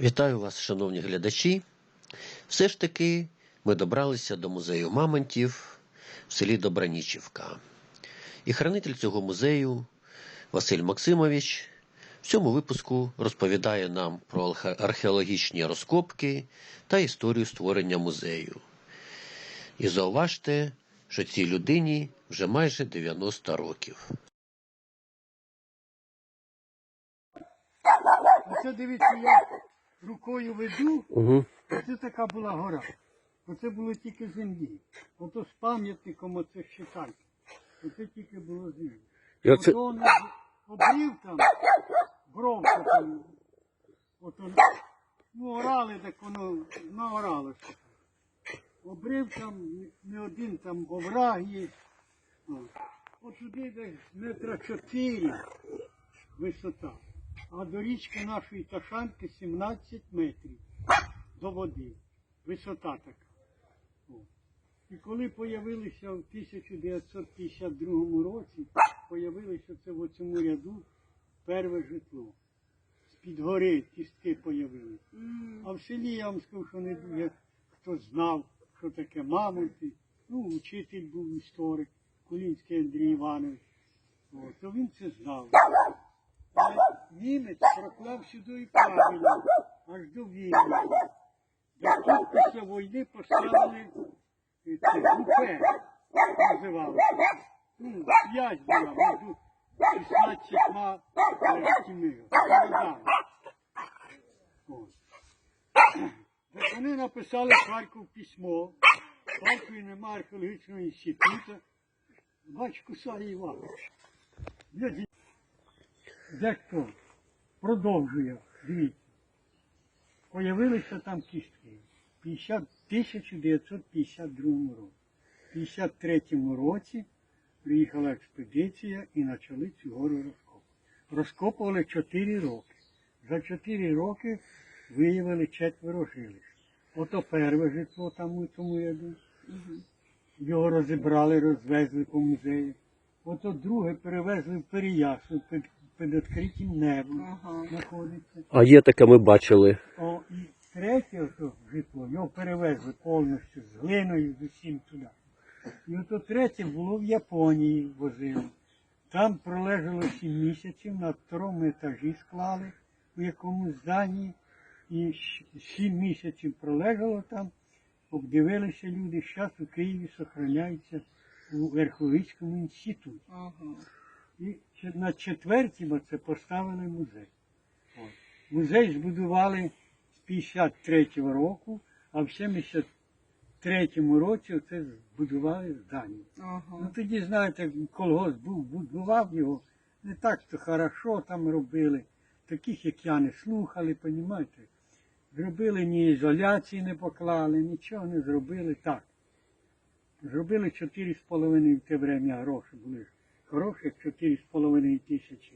Вітаю вас, шановні глядачі. Все ж таки ми добралися до музею Мамонтів в селі Добранічівка. І хранитель цього музею Василь Максимович в цьому випуску розповідає нам про археологічні розкопки та історію створення музею. І зауважте, що цій людині вже майже 90 років. Оце дивіться, я рукою веду, Угу. оце така була гора. Оце було тільки землі. Ото з пам'ятником оце считайте. Оце тільки було землі. І оце- Ото он обрів там, бровка там. Ото, ну, орали, так воно наоралося. Обрив там, не один там овраг є. От туди десь метра чотири висота. А до річки нашої Ташанки 17 метрів до води. Висота така. О. І коли появилися в 1952 році, появилося це в цьому ряду перше житло. З-під гори кістки появилися. А в селі я вам скажу, що не дуже хто знав, що таке мамонти. Ну, учитель був історик, Кулінський Андрій Іванович. О, то він це знав. Німець проклав сюди і правильно, аж до війни. Тут після війни поставили е, називалося. Ну, п'ять була між 16 тими городами. От. Так вони написали Харків письмо. Харкові нема археологічного інституту. Бач, кусає Іванович. Дехто продовжує, дивіться. Появилися там кістки. 50, 1952 році. В 53 році приїхала експедиція і почали цю гору розкопувати. Розкопували 4 роки. За 4 роки виявили четверо жилищ. Ото перше житло там у тому ряду. Його розібрали, розвезли по музею. Ото друге перевезли в Переяслав під, під відкритим небом Ага. знаходиться. А є таке ми бачили. О, і третє ото житло, його перевезли повністю з глиною, з усім туди. І ото третє було в Японії возили. Там пролежало сім місяців, на второму етажі склали у якомусь зданні. І щ- сім місяців пролежало там, обдивилися люди. Зараз у Києві зберігається у Верховицькому інституті. Ага. І на четвертім оце поставили музей. От. Музей збудували з 53-го року, а в 73-му році оце збудували здання. Ну тоді, знаєте, колгосп був, будував його, не так то хорошо там робили. Таких, як я, не слухали, понімаєте. Зробили ні ізоляції не поклали, нічого не зробили так. Зробили 4,5 в те время гроші були ж хороші, 4,5 тисячі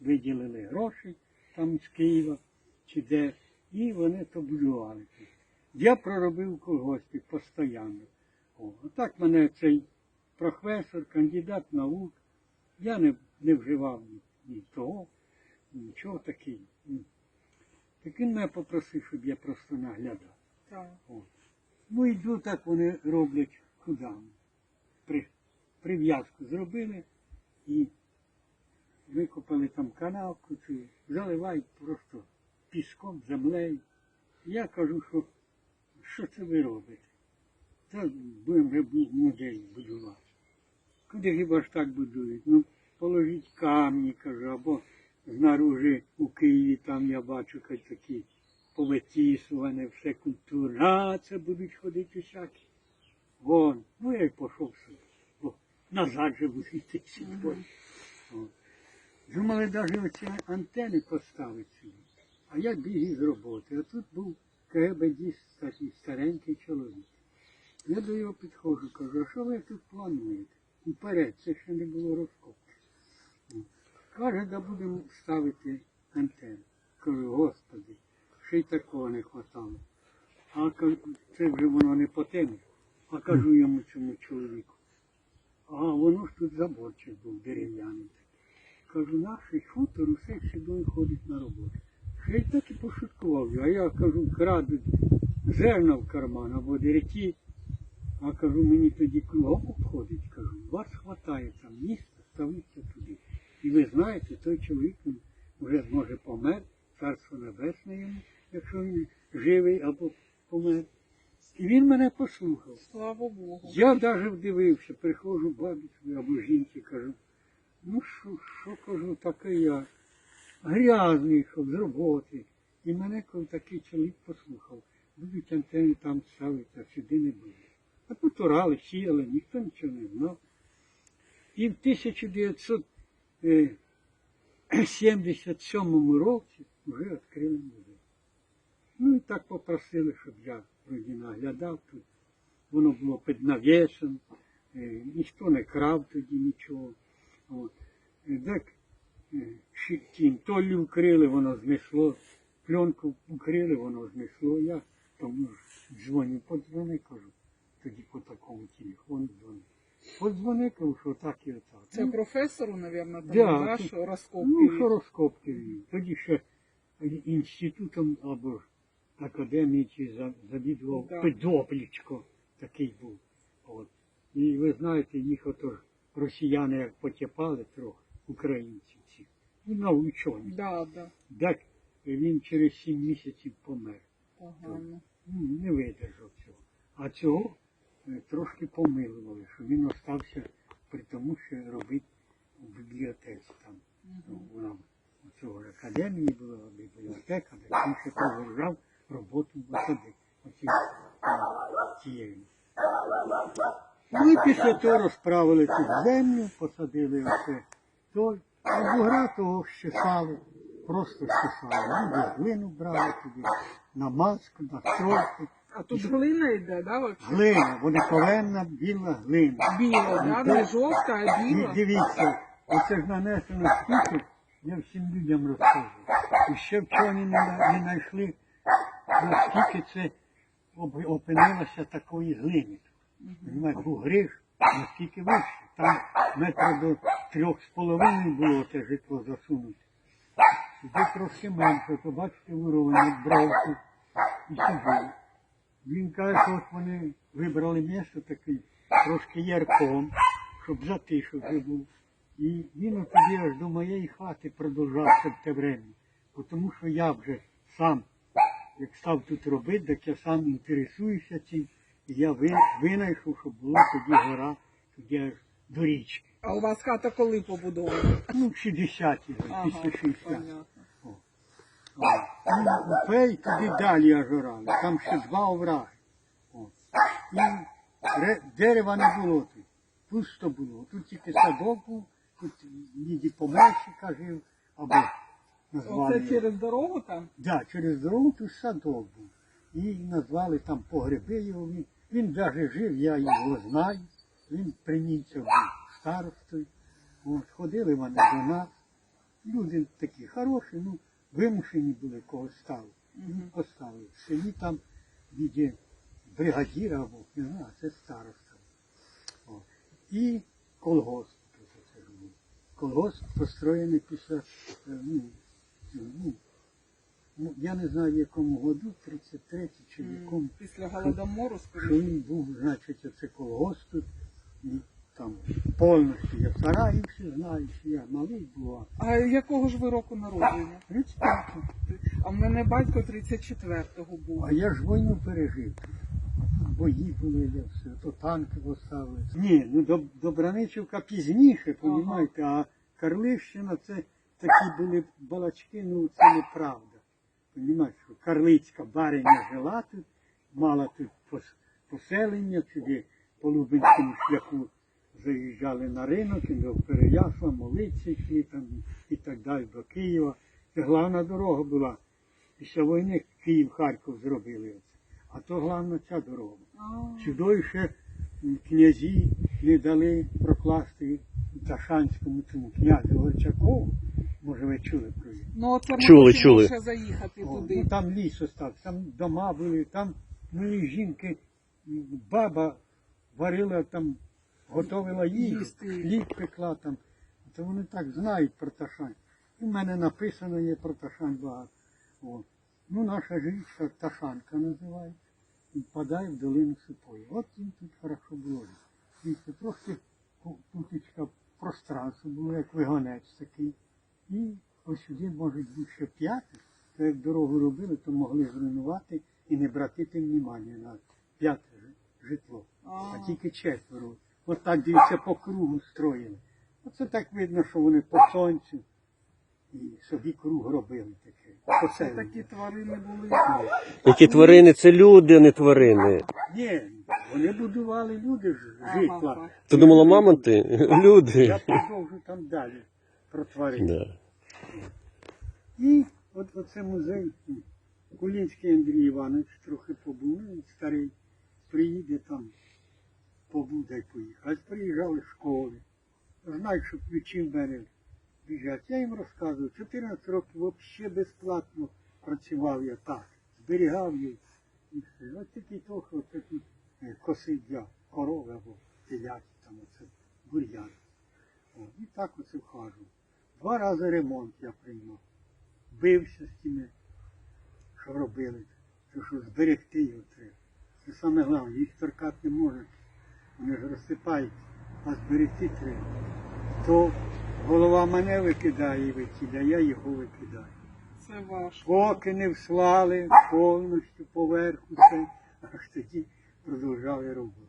виділили гроші там з Києва чи де, і вони то будували. Я проробив в колгоспі постійно. О, отак мене цей професор, кандидат наук, я не, не вживав ні, ні того, нічого такий. Так він мене попросив, щоб я просто наглядав. Так. Ну йду так вони роблять кудами. При, прив'язку зробили і викопали там канавку, цю, заливають просто піском, землею. Я кажу, що що це ви робите? Та будемо музей будувати. Куди хіба ж так будують? Ну, положіть камні, кажу, або знаружи у Києві там я бачу хай такі повитісувані, все культурне. А, це будуть ходити всякі. Вон, ну я й пішов собі. Назад же будуть йти Думали навіть оці антени поставити собі. А я біг із роботи. А тут був КГБДіст, такий старенький чоловік. Я до його підходжу, кажу, а що ви тут плануєте? Уперед, це ще не було розкопки. Каже, да будемо ставити антенну. Кажу, господи, ще й такого не хватало. А це вже воно не по темі. А кажу йому цьому чоловіку. А воно ж тут заборчик був дерев'яний. Кажу, наш хутор усе сюди ходить на роботу. Ще й так і пошуткував. А я кажу, крадуть зерна в карман або дереті, а кажу, мені тоді кругом обходить, кажу, вас хватає там місця, ставиться туди. І ви знаєте, той чоловік вже може помер, царство небесне йому, якщо він живий або помер. І він мене послухав. Слава Богу. Я навіть вдивився, приходжу бабусі або жінці, кажу, ну що, що кажу, таке я грязний, що з роботи. І мене коли такий чоловік послухав, будуть антени там ставити, а сюди не буде. А тут орали, сіяли, ніхто нічого не знав. І в 1977 році вже відкрили музей. Ну і так попросили, щоб я вроді наглядав тут. Воно було під навісом, е, ніхто не крав тоді нічого. От. Е, Так е, тім, толі вкрили, воно знесло, пленку вкрили, воно знесло. Я тому ж дзвоню, подзвони, кажу. Тоді по такому телефону дзвоню. Подзвони, кажу, що так і отак. Це Ну, професору, мабуть, Да, да, розкопки. Ну, що розкопки. Тоді ще інститутом або академії чи завідував Да. Педоплічко такий був. От. І ви знаєте, їх ото росіяни як потіпали трохи, українці ці. І на учені. Да, да. Так він через сім місяців помер. Погано. Ну, не видержав цього. А цього е, трошки помилували, що він остався при тому, що робить бібліотеці там. Ну, Вона у цього ж академії була бібліотека, де він ще продовжав роботу в осади. Оці е, цією. Ну і після того розправили тут землю, посадили оце той. А бугра того щесали, просто щесали. Люди глину брали туди, на маску, на стройку. А тут глина йде, да, вообще? Глина, водиковенна біла глина. Біла, да? Ну, Не жовта, а біла. дивіться, оце ж нанесено стільки, я всім людям розкажу. І ще вчені не, на- не знайшли, наскільки це опинилося такої глини. Понимаєте, бугри ж наскільки вище. Там метра до трьох з половиною було те житло засунуте. Сюди трошки менше, то бачите, вировані бровки і сюди. Він каже, що от вони вибрали місце таке, трошки ярком, щоб затишок вже був. І він тоді аж до моєї хати продовжався в те время. Тому що я вже сам, як став тут робити, так я сам інтересуюся цим. І я винайшов, щоб була тоді гора, тоді аж до річки. А у вас хата коли побудована? Ну, 60-ті, Ага, після 60. понятно. І Фей туди далі аж орали. Там ще два овраги. О. І ре- дерева не було тут. Пусто було. Тут тільки садок був, тут ніді помощника жив, або назвали. Оце через дорогу там? Да, через дорогу тут садок був. І назвали там погреби його. Він, він навіть жив, я його знаю. Він при німцях був старостою. От, ходили вони до нас. Люди такі хороші, ну, вимушені були когось ставити. І поставили. В селі там віді бригадіра або не знаю, це староста. І колгосп тут оце ж був. Колгосп построєний після, е, ну, ну, ну, я не знаю в якому году, 33 чи в якому, Після голодомору, що скоріше. він був, значить, оце колгосп тут, і там повністю я сараї всі знаю, що я малий був, А якого ж ви року народження? а 35 А в мене батько 34-го був. А я ж війну пережив. Бої були, я все, то танки поставили. Ні, ну Доб- Добраничівка пізніше, розумієте, а Карлищина це такі були балачки, ну це неправда. Понімаєш, що Карлицька бариня жила тут, мала тут поселення, сюди по Лубенському шляху заїжджали на ринок, і до Переясла, молитися йшли там і так далі до Києва. Це головна дорога була. Після війни Київ-Харків зробили. А то головна ця дорога. Сюди ще князі не дали прокласти Ташанському цьому князю Горчакову. Може ви чули про нього? Ну, от ми Чули, хочемо чули. ще заїхати О, туди. Ну, там ліс остався, там дома були, там мої жінки, м, баба варила там, готовила Їсти. хліб пекла там. То вони так знають про Ташань. І в мене написано є про Ташань багато. О. Ну, наша ж річка Ташанка називається. І впадає в долину Сипої. От їм тут хорошо було. Це трошки пу- путичка пространство було, як вигонець такий. І ось сюди може бути ще п'яте, то як дорогу робили, то могли зруйнувати і не братити внимання на п'яте житло. А А. тільки четверо. От так дивіться по кругу строїли. Оце так видно, що вони по сонцю і собі круг робили таке. По Це такі тварини були. Які тварини це люди, а не тварини. Ні, вони будували люди ж житла. Ти думала, мамонти? Я Люди. продовжу там далі про тварин. Да. І от оце музей. Кулінський Андрій Іванович трохи побув, він старий, приїде там, побуде й поїхав. А приїжджали школи. Знають, що ключі в мене біжать. Я їм розказую, 14 років взагалі безплатно працював я так, зберігав їх. І все. Ось такий трохи тут е, коси для корови або теляті, там оце бур'ян. Так оце вхожу. Два рази ремонт я приймав. Бився з тими, що робили. Тому що зберегти його треба. Це саме головне, їх торкати не можна. Вони ж розсипають, а зберегти треба. То голова мене викидає і викидає, я його викидаю. Це важко. Поки не вслали повністю поверху все, аж тоді продовжали роботу.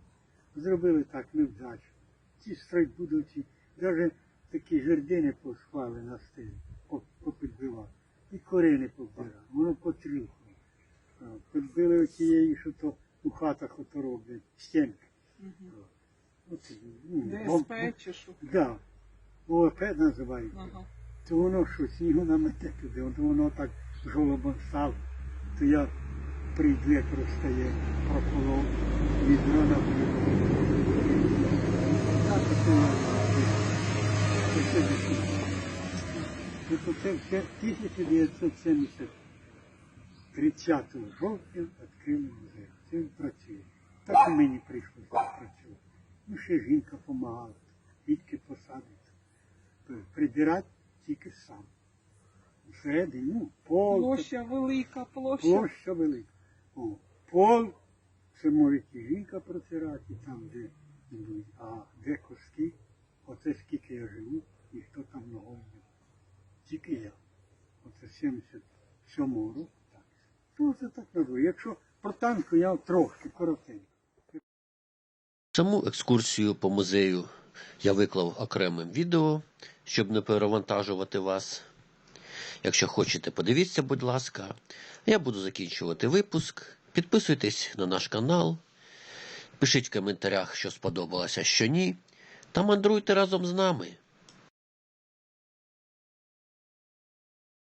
Зробили так невдачу. Ці стройбудовці, навіть такі жердини посхвали на стилі, попідбивали. І корини побирали, воно потрюхало. А, Підбили оцієї, що то у хатах ото роблять, стінки. От, ну, ДСП чи що? Да. ОП називають. Ага. То воно що, снігу намете туди, от воно так жолобом стало. То я прийду, як розстає, проколов, відро на Так, оце я все 1970 30 жовтня відкрили музей. Це він працює. Так і мені прийшлося працювати. Ну, ще жінка допомагала, квітки посадити прибирати тільки сам. Всередині, ну, пол, Площа велика, площа. площа велика. О, пол, це може і жінка протирати, там, де а де коски, оце скільки я живу, ніхто там ногою. Тільки я. Оце 77-го року. То це так називаю. Якщо про танку я трошки коротенько. Саму екскурсію по музею я виклав окремим відео, щоб не перевантажувати вас. Якщо хочете, подивіться, будь ласка. Я буду закінчувати випуск. Підписуйтесь на наш канал, пишіть в коментарях, що сподобалося, що ні, та мандруйте разом з нами.